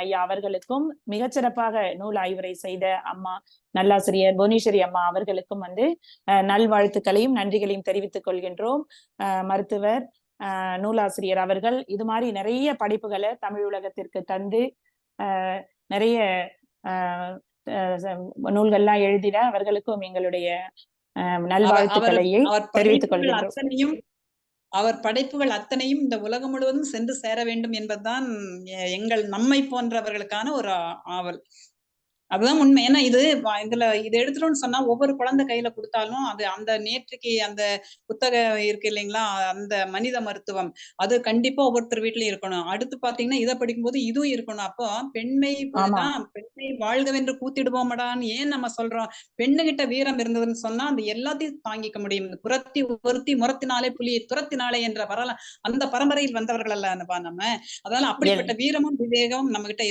ஐயா அவர்களுக்கும் மிகச்சிறப்பாக நூல் ஆய்வுரை செய்த அம்மா நல்லாசிரியர் புவனேஸ்வரி அம்மா அவர்களுக்கும் வந்து நல்வாழ்த்துக்களையும் நன்றிகளையும் தெரிவித்துக் கொள்கின்றோம். மருத்துவர் நூலாசிரியர் அவர்கள் இது மாதிரி நிறைய படைப்புகளை தமிழ் உலகத்திற்கு தந்து நிறைய நூல்கள்லாம் எழுதிட அவர்களுக்கும் எங்களுடைய அஹ், அவர் அவர் நல்வாழ்த்துக்களையை அவர் தெரிவித்துக் கொள்கின்றோம். அவர் படைப்புகள் அத்தனையும் இந்த உலகம் முழுவதும் சென்று சேர வேண்டும் என்பதுதான் எங்கள் நம்மை போன்றவர்களுக்கான ஒரு ஆவல். அதுதான் உண்மை. ஏன்னா இது இதுல இது எடுத்துட்டோம்னு சொன்னா ஒவ்வொரு குழந்தை கையில கொடுத்தாலும் அது அந்த நேற்றுக்கு அந்த புத்தகம் இருக்கு இல்லைங்களா? அந்த மனித மருத்துவம். அது கண்டிப்பா ஒவ்வொருத்தர் வீட்லயும் இருக்கணும். அடுத்து பாத்தீங்கன்னா இதை படிக்கும்போது இதுவும் இருக்கணும். அப்போ பெண்மை. தான் பெண்ணை வாழ்கவென்று கூத்திடுவோமடான்னு ஏன் நம்ம சொல்றோம்? பெண்ணுகிட்ட வீரம் இருந்ததுன்னு சொன்னா அந்த எல்லாத்தையும் தாங்கிக்க முடியும். புறத்தி ஒருத்தி முறத்தினாலே புலியை துரத்தினாலே என்ற வரல அந்த பரம்பரையில் வந்தவர்கள் அல்ல நம்ம? அதனால அப்படிப்பட்ட வீரமும் விவேகமும் நம்ம கிட்ட